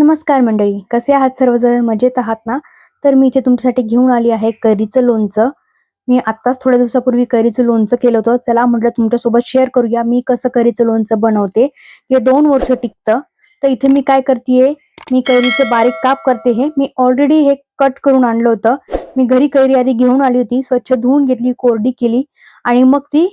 नमस्कार मंडळी कसे आहात सर्वजण? मजेत आहात ना? तर मी इथे तुमच्यासाठी घेऊन आली आहे करीचं लोणचं. मी आत्ताच थोड्या दिवसापूर्वी करीचं लोणचं केलं होतं. चला म्हटलं तुमच्यासोबत शेअर करूया. मी कसं करीचं लोणचं बनवते हे दोन वर्ष टिकतं. तर इथे मी काय करते मी कैरीचं बारीक काप करते हे. मी ऑलरेडी हे कट करून आणलं होतं. मी घरी कैरी आधी घेऊन आली होती स्वच्छ धुवून घेतली कोरडी केली आणि मग ती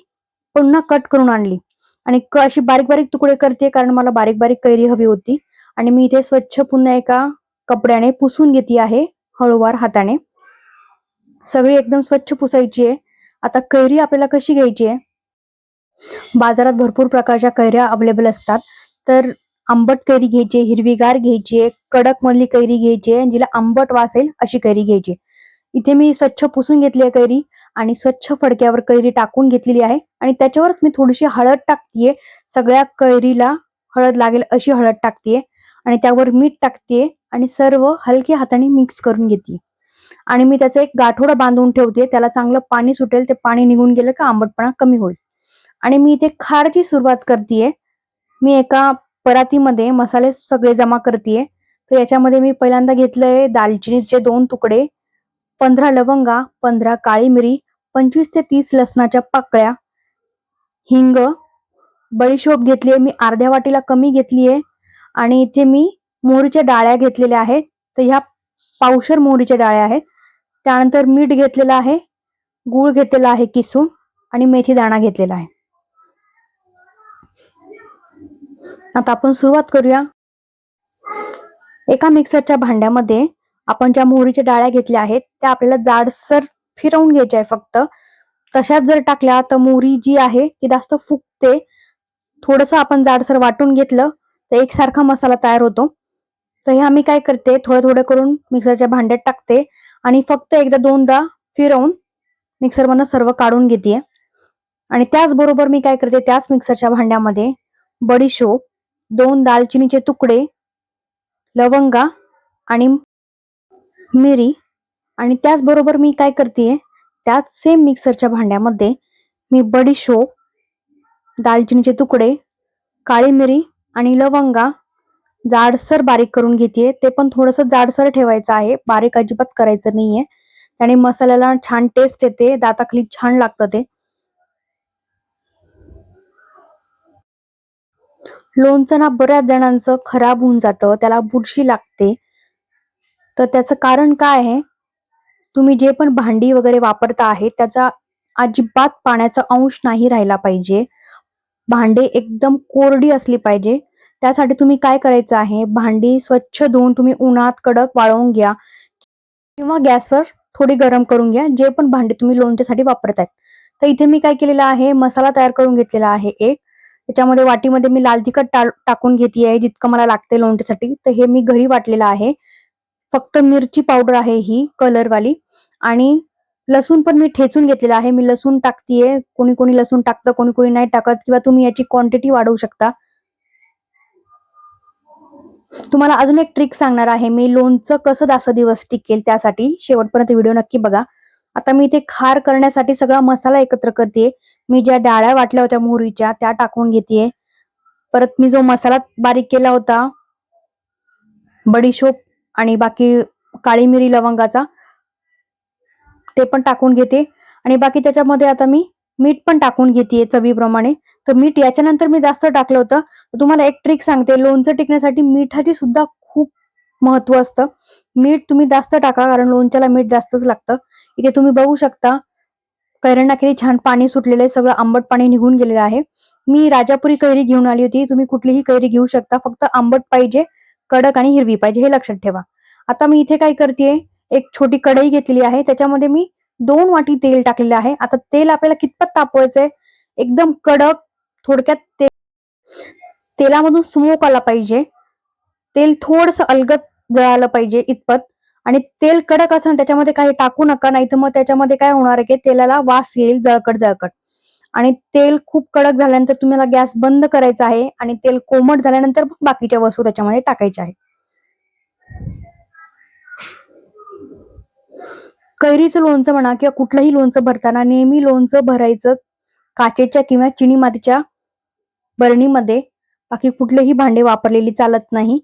पुन्हा कट करून आणली. आणि अशी बारीक बारीक तुकडे करते कारण मला बारीक बारीक कैरी हवी होती. आणि मी इथे स्वच्छ पुन्हा एका कपड्याने पुसून घेते आहे हळूवार हाताने. सगळी एकदम स्वच्छ पुसायची आहे. आता कैरी आपल्याला कशी घ्यायची आहे? बाजारात भरपूर प्रकारच्या कैऱ्या अवेलेबल असतात. तर आंबट कैरी घ्यायची हिरवीगार घ्यायची आहे, कडक मधली कैरी घ्यायची आहे, जिला आंबट वासेल अशी कैरी घ्यायची इथे मी स्वच्छ पुसून घेतली आहे कैरी आणि स्वच्छ फडक्यावर कैरी टाकून घेतलेली आहे आणि त्याच्यावरच मी थोडीशी हळद टाकतीये. सगळ्या कैरीला हळद लागेल अशी हळद टाकतीये. आणि त्यावर मीठ टाकते आणि सर्व हलक्या हाताने मिक्स करून घेते. आणि मी त्याचा एक गाठोडा बांधून ठेवते त्याला चांगलं पाणी सुटेल ते पाणी निघून गेलं का आंबटपणा कमी होईल. आणि मी इथे खारची सुरुवात करतेय मी एका परातीमध्ये मसाले सगळे जमा करतेय तर याच्यामध्ये मी पहिल्यांदा घेतलंय दालचिनीचे दोन तुकडे पंधरा लवंगा पंधरा काळी मिरी पंचवीस ते तीस लसणाच्या पाकळ्या हिंग बडीशोप घेतलीये मी अर्ध्या वाटीला कमी घेतलीये. आणि इथे मी मोहरीच्या डाळ्या घेतलेल्या आहेत. तर ह्या पावशर मोहरीच्या डाळ्या आहेत. त्यानंतर मीठ घेतलेलं आहे. गूळ घेतलेला आहे किसून आणि मेथी दाणा घेतलेला आहे. आता आपण सुरुवात करूया. एका मिक्सरच्या भांड्यामध्ये आपण ज्या मोहरीच्या डाळ्या घेतल्या आहेत त्या आपल्याला जाडसर फिरवून घ्यायच्या आहे फक्त. तशाच जर टाकल्या तर मोहरी जी आहे ती जास्त फुगते. थोडस आपण जाडसर वाटून घेतलं तर एकसारखा मसाला तयार होतो. तर हे आम्ही काय करते थोडं थोडं करून मिक्सरच्या भांड्यात टाकते आणि फक्त एकदा दोनदा फिरवून मिक्सरमधनं सर्व काढून घेते. आणि त्याचबरोबर मी काय करते त्याच मिक्सरच्या भांड्यामध्ये बडीशोप दोन दालचिनीचे तुकडे लवंगा आणि मिरी आणि त्याचबरोबर मी काय करते त्याच सेम मिक्सरच्या भांड्यामध्ये मी बडीशोप दालचिनीचे तुकडे काळी मिरी आणि लवंगा जाडसर बारीक करून घेते ते पण थोडस जाडसर ठेवायचं आहे. बारीक अजिबात करायचं नाहीये. त्याने मसाल्याला छान टेस्ट येते. दाताखाली छान लागतं ते. लोणचं ना बऱ्याच जणांचं खराब होऊन जातं. त्याला बुरशी लागते. तर त्याचं कारण काय आहे? तुम्ही जे पण भांडी वगैरे वापरता आहे त्याचा अजिबात पाण्याचा अंश नाही राहिला पाहिजे. भांडे एकदम कोरडी असली पाहिजे. त्यासाठी तुम्ही काय करायचं आहे? भांडी स्वच्छ धुवून तुम्ही उन्हात कडक वाळवून घ्या किंवा गॅसवर थोडी गरम करून घ्या. जे पण भांडे तुम्ही लोणच्यासाठी वापरताय तर इथे मी काय केलेलं आहे? मसाला तयार करून घेतलेला आहे एक. त्याच्यामध्ये वाटीमध्ये मी लाल तिखट टाकून घेते आहे जितकं मला लागते लोणच्यासाठी. तर हे मी घरी वाटलेलं आहे. फक्त मिरची पावडर आहे ही कलरवाली. आणि लसूण पण मी ठेचून घेतलेला आहे. मी लसूण टाकतीये. कोणी कोणी लसूण टाकतं कोणी कोणी नाही टाकत. किंवा तुम्ही याची क्वांटिटी वाढवू शकता. तुम्हाला अजून एक ट्रिक सांगणार आहे. मी लोणचं कसं जास्त दिवस टिकेल त्यासाठी शेवटपर्यंत व्हिडिओ नक्की बघा. आता मी इथे खार करण्यासाठी सगळा मसाला एकत्र करते. मी ज्या डाळ्या वाटल्या होत्या मोहरीच्या त्या टाकून घेते. परत मी जो मसाला बारीक केला होता बडीशोप आणि बाकी काळी मिरी लवंगाचा ते पण टाकून घेते. आणि बाकी त्याच्यामध्ये आता मी मीठ पण टाकून घेते चवीप्रमाणे. तर मीठ याच्यानंतर मी जास्त टाकलं होतं. तर तुम्हाला एक ट्रिक सांगते. लोणचं टिकण्यासाठी मिठाची सुद्धा खूप महत्त्व असतं. मीठ तुम्ही जास्त टाका कारण लोणच्याला मीठ जास्तच लागतं. इथे तुम्ही बघू शकता कैरण केली छान पाणी सुटलेलं आहे. सगळं आंबट पाणी निघून गेलेलं आहे. मी राजापुरी कैरी घेऊन आली होती. तुम्ही कुठलीही कैरी घेऊ शकता. फक्त आंबट पाहिजे कडक आणि हिरवी पाहिजे हे लक्षात ठेवा. आता मी इथे काय करते एक छोटी कढई घेतलेली आहे. त्याच्यामध्ये मी दोन वाटी तेल टाकलेलं आहे. आता तेल आपल्याला कितपत तापवायचंय? एकदम कडक थोडक्यात ते तेलामधून स्मोक आला पाहिजे. तेल थोडस अलगत जळालं पाहिजे इतपत. आणि तेल कडक असं त्याच्यामध्ये काही टाकू नका नाही तर मग त्याच्यामध्ये काय होणार आहे की तेलाला वास येईल जळकट जळकट. आणि तेल खूप कडक झाल्यानंतर तुम्हाला गॅस बंद करायचा आहे आणि तेल कोमट झाल्यानंतर बाकीच्या वस्तू त्याच्यामध्ये टाकायच्या आहेत. कैरीचं लोणचं म्हणा किंवा कुठलंही लोणचं भरताना नेहमी लोणचं भरायचं काचेच्या किंवा चिनी मातीच्या बरणीमध्ये. बाकी कुठलेही भांडे वापरलेली चालत नाही.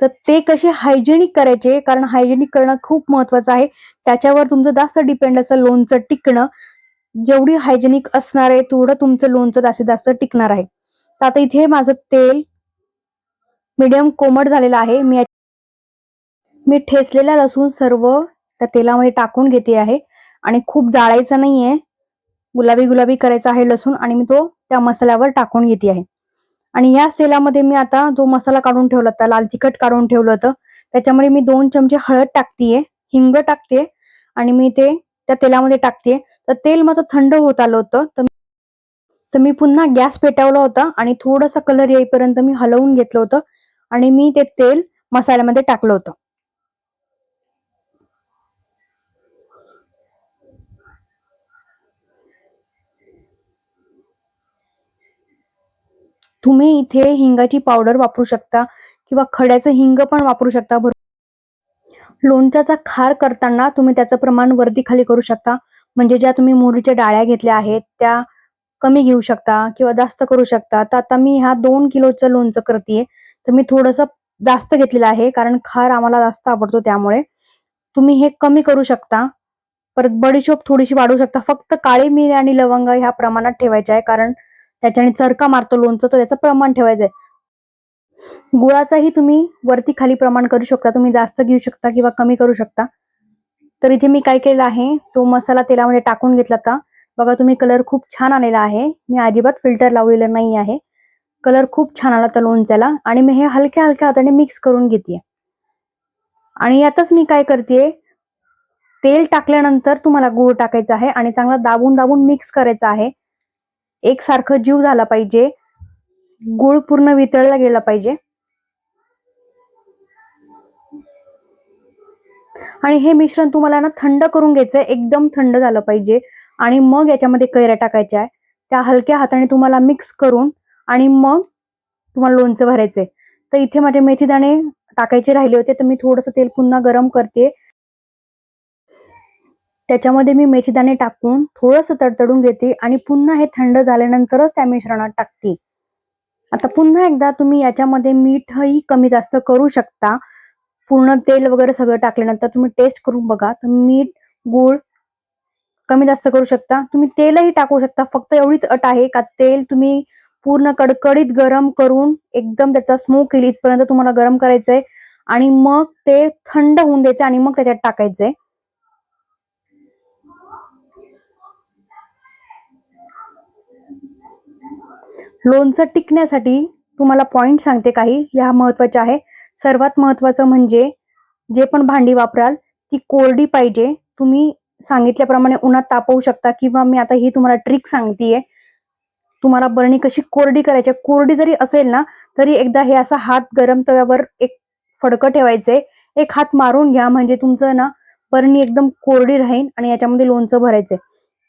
तर ते कसे हायजेनिक करायचे? कारण हायजेनिक करणं खूप महत्वाचं आहे. त्याच्यावर तुमचं जास्त डिपेंड असं लोणचं टिकणं. जेवढी हायजेनिक असणार आहे तेवढं तुमचं लोणचं जास्तीत जास्त टिकणार आहे. तर आता इथे माझं तेल मीडियम कोमट झालेलं आहे. मी मी ठेचलेला लसूण सर्व त्या तेलामध्ये टाकून घेते आहे. आणि खूप जाळायचं नाहीये. गुलाबी गुलाबी करायचा आहे लसूण आणि मी तो त्या मसाल्यावर टाकून घेते आहे. आणि याच तेलामध्ये मी आता जो मसाला काढून ठेवला होता लाल तिखट काढून ठेवलं होतं त्याच्यामध्ये मी दोन चमचे हळद टाकतेय हिंग टाकते आणि मी ते त्या तेलामध्ये टाकते तर तेल माझं थंड होत आलं होतं तर तर मी पुन्हा गॅस पेटवला होता आणि थोडासा कलर येईपर्यंत मी हलवून घेतलं होतं आणि मी ते तेल मसाल्यामध्ये टाकलं होतं. तुम्ही इथे हिंगाची पावडर वापरू शकता किंवा खड्याचं हिंग पण वापरू शकता. लोणच्याचा खार करताना तुम्ही त्याचं प्रमाण वरती खाली करू शकता. म्हणजे ज्या तुम्ही मोहरीच्या डाळ्या घेतल्या आहेत त्या कमी घेऊ शकता किंवा जास्त करू शकता. तर आता मी ह्या दोन किलोचं लोणचं करते तर मी थोडंसं जास्त घेतलेलं आहे कारण खार आम्हाला जास्त आवडतो त्यामुळे. तुम्ही हे कमी करू शकता. परत बडीशोप थोडीशी वाढवू शकता. फक्त काळी मिरी आणि लवंग ह्या प्रमाणात ठेवायच्या आहे कारण त्याच्याने चरका मारतो लोणचं तर त्याचं प्रमाण ठेवायचंय. गुळाचाही तुम्ही वरती खाली प्रमाण करू शकता. तुम्ही जास्त घेऊ शकता किंवा कमी करू शकता. तर इथे मी काय केलं आहे जो मसाला तेलामध्ये टाकून घेतला होता बघा तुम्ही कलर खूप छान आलेला आहे. मी अजिबात फिल्टर लावलेलं नाही आहे. कलर खूप छान आला त्या लोणच्याला आणि मी हे हलक्या हलक्या हाताने मिक्स करून घेते आणि यातच मी काय करते तेल टाकल्यानंतर तुम्हाला गूळ टाकायचा आहे आणि चांगला दाबून दाबून मिक्स करायचा आहे. एकसारखं जीव झाला पाहिजे. गुळ पूर्ण वितळला गेला पाहिजे. आणि हे मिश्रण तुम्हाला ना थंड करून घ्यायचंय. एकदम थंड झालं पाहिजे. आणि मग याच्यामध्ये कैऱ्या टाकायच्या आहे. त्या हलक्या हाताने तुम्हाला मिक्स करून आणि मग तुम्हाला लोणचं भरायचंय. तर इथे माझे मेथी दाणे टाकायचे राहिले होते. तर मी थोडंसं तेल पुन्हा गरम करते. त्याच्यामध्ये मी मेथीदाणे टाकून थोडंसं तडतडून घेते आणि पुन्हा हे थंड झाल्यानंतरच त्या मिश्रणात टाकते. आता पुन्हा एकदा तुम्ही याच्यामध्ये मीठही कमी जास्त करू शकता. पूर्ण तेल वगैरे सगळं टाकल्यानंतर तुम्ही टेस्ट करून बघा. तर मीठ गूळ कमी जास्त करू शकता. तुम्ही तेलही टाकू शकता. फक्त एवढीच अट आहे का तेल तुम्ही पूर्ण कडकडीत गरम करून एकदम त्याचा स्मोक येईल इथपर्यंत तुम्हाला गरम करायचंय आणि मग ते थंड होऊन द्यायचं आणि मग त्याच्यात टाकायचंय. लोणचं टिकण्यासाठी तुम्हाला पॉईंट सांगते काही. ह्या महत्त्वाच्या आहे. सर्वात महत्वाचं म्हणजे जे पण भांडी वापराल ती कोरडी पाहिजे. तुम्ही सांगितल्याप्रमाणे उन्हात तापवू शकता किंवा मी आता ही तुम्हाला ट्रिक सांगतेय. तुम्हाला बरणी कशी कोरडी करायची आहे. कोरडी जरी असेल ना तरी एकदा हे असा हात गरम तव्यावर एक फडकं ठेवायचंय एक हात मारून घ्या म्हणजे तुमचं ना बरणी एकदम कोरडी राहील आणि याच्यामध्ये लोणचं भरायचंय.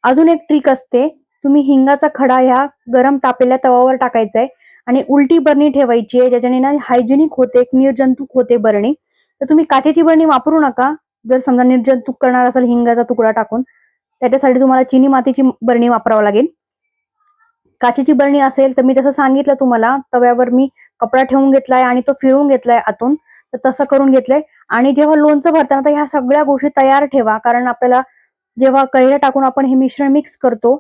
अजून एक ट्रिक असते. तुम्ही हिंगाचा खडा ह्या गरम तापेल्या तवावर टाकायचा आहे आणि उलटी बरणी ठेवायची आहे ज्याच्याने ना हायजेनिक होते निर्जंतुक होते बरणी. तर तुम्ही काचेची बरणी वापरू नका. जर समजा निर्जंतुक करणार असेल हिंगाचा तुकडा टाकून त्याच्यासाठी तुम्हाला चिनी मातीची बरणी वापरावं लागेल. काचेची बरणी असेल तर मी जसं सांगितलं तुम्हाला तव्यावर मी कपडा ठेवून घेतलाय आणि तो फिरवून घेतलाय आतून तर तसं करून घेतलंय. आणि जेव्हा लोणचं भरताना तर ह्या सगळ्या गोष्टी तयार ठेवा कारण आपल्याला जेव्हा कैऱ्या टाकून आपण हे मिश्रण मिक्स करतो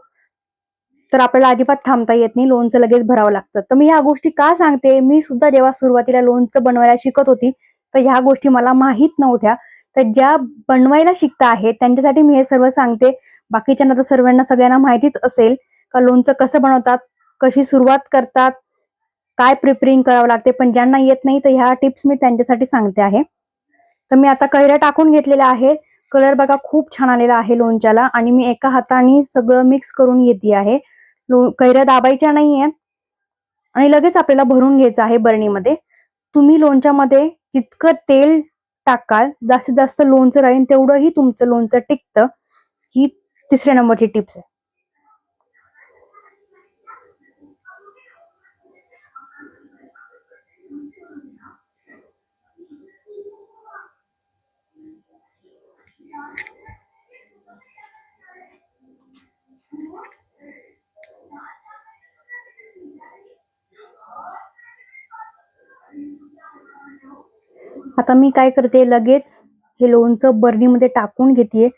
तर आपल्याला अजिबात थांबता येत नाही. लोणचं लगेच भरावं लागतं. तर मी ह्या गोष्टी का सांगते? मी सुद्धा जेव्हा सुरुवातीला लोणचं बनवायला शिकत होती तर ह्या गोष्टी मला माहीत नव्हत्या. तर ज्या बनवायला शिकता आहेत त्यांच्यासाठी मी हे सर्व सांगते. बाकीच्यांना तर सर्वांना सगळ्यांना माहितीच असेल का लोणचं कसं बनवतात कशी सुरुवात करतात काय प्रिपेरिंग करावं लागते पण ज्यांना येत नाही तर ह्या टिप्स मी त्यांच्यासाठी सांगते आहे. तर मी आता कैऱ्या टाकून घेतलेल्या आहे. कलर बघा खूप छान आलेला आहे लोणच्याला आणि मी एका हाताने सगळं मिक्स करून घेते आहे. कैऱ्या दाबायच्या नाहीये आणि लगेच आपल्याला भरून घ्यायचं आहे बरणीमध्ये. तुम्ही लोणच्यामध्ये जितकं तेल टाकाल जास्तीत जास्त लोणचं राहील तेवढंही तुमचं लोणचं टिकतं. ही तिसऱ्या नंबरची टिप्स आहे. आता मी काय करते लगेच हे लोणचं बरणीमध्ये टाकून घेते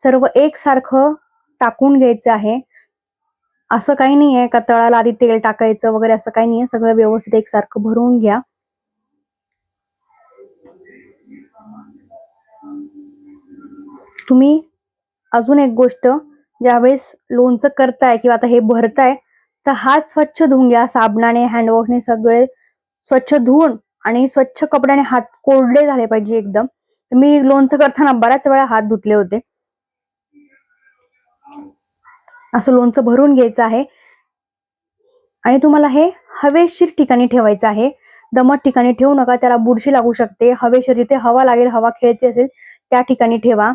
सर्व एकसारखं टाकून घ्यायचं आहे. असं काही नाही आहे का तळाला आधी तेल टाकायचं वगैरे असं काही नाही आहे सगळं व्यवस्थित एकसारखं भरून घ्या. तुम्ही अजून एक गोष्ट ज्यावेळेस लोणचं करताय किंवा आता हे भरताय तर हात स्वच्छ धुवून घ्या. साबणाने हँडवॉशने सगळे स्वच्छ धुवून आणि स्वच्छ कपड्याने हात कोरडे झाले पाहिजे एकदम. मी लोणचं करताना बऱ्याच वेळा हात धुतले होते. असं लोणचं भरून घ्यायचं आहे. आणि तुम्हाला हे हवेशीर ठिकाणी ठेवायचं आहे. दमट ठिकाणी ठेवू नका त्याला बुरशी लागू शकते. हवेशीर जिथे हवा लागेल हवा खेळते असेल त्या ठिकाणी ठेवा.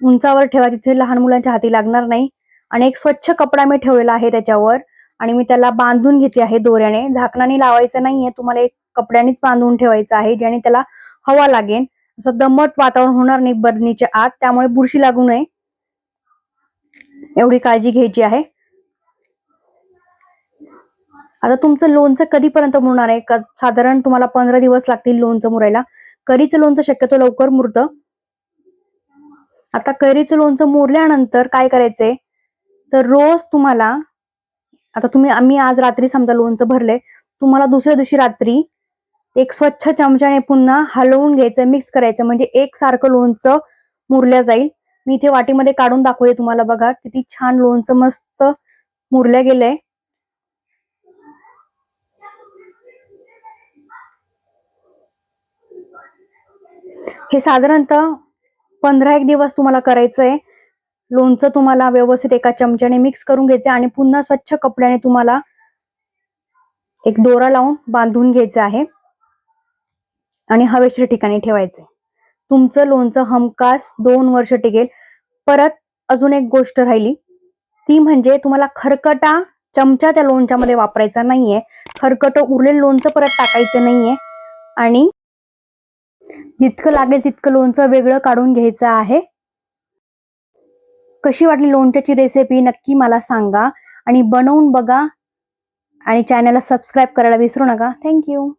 उंचावर ठेवा तिथे लहान मुलांच्या हाती लागणार नाही. आणि एक स्वच्छ कपडा मी ठेवलेला आहे त्याच्यावर. आणि मी त्याला बांधून घेतली आहे दोऱ्याने. झाकणाने लावायचं नाहीये. तुम्हाला एक कपड्यानेच बांधून ठेवायचं आहे ज्याने त्याला हवा लागेल. असं दमट वातावरण होणार नाही बरणीच्या आत त्यामुळे बुरशी लागू नये. एवढी काळजी घ्यायची आहे. आता तुमचं लोणचं कधीपर्यंत मुरणार आहे? साधारण तुम्हाला पंधरा दिवस लागतील लोणचं मुरायला. करीचं लोणचं शक्यतो लवकर मुरतं. आता कैरीचं लोणचं मुरल्यानंतर काय करायचंय? तर रोज तुम्हाला आता तुम्ही आम्ही आज रात्री समजा लोणचं भरले तुम्हाला दुसऱ्या दिवशी रात्री एक स्वच्छ चमच्याने पुन्हा हलवून घ्यायचं मिक्स करायचं. म्हणजे एक सारखं लोणचं मुरल्या जाईल. मी इथे वाटीमध्ये काढून दाखवते तुम्हाला बघा. किती छान लोणचं मस्त मुरल्या गेलंय. हे साधारणतः पंधरा एक दिवस तुम्हाला करायचंय. लोणचं तुम्हाला व्यवस्थित एका चमच्याने मिक्स करून घ्यायचं आणि पुन्हा स्वच्छ कपड्याने तुम्हाला एक दोरा लावून बांधून घ्यायचं आहे. आणि हवेशीर ठिकाणी ठेवायचे. तुमचं लोणचं हमखास दोन वर्ष टिकेल. परत अजून एक गोष्ट राहिली. ती म्हणजे तुम्हाला खरकटा चमचा त्या लोणच्यामध्ये वापरायचा नाहीये. खरकट उरलेलं लोणचं परत टाकायचं नाहीये. आणि जितकं लागेल तितकं लोणचं वेगळं काढून घ्यायचं आहे. कशी वाटली लोणच्याची रेसिपी नक्की मला सांगा. आणि बनवून बघा. आणि चॅनलला सबस्क्राईब करायला विसरू नका. थँक्यू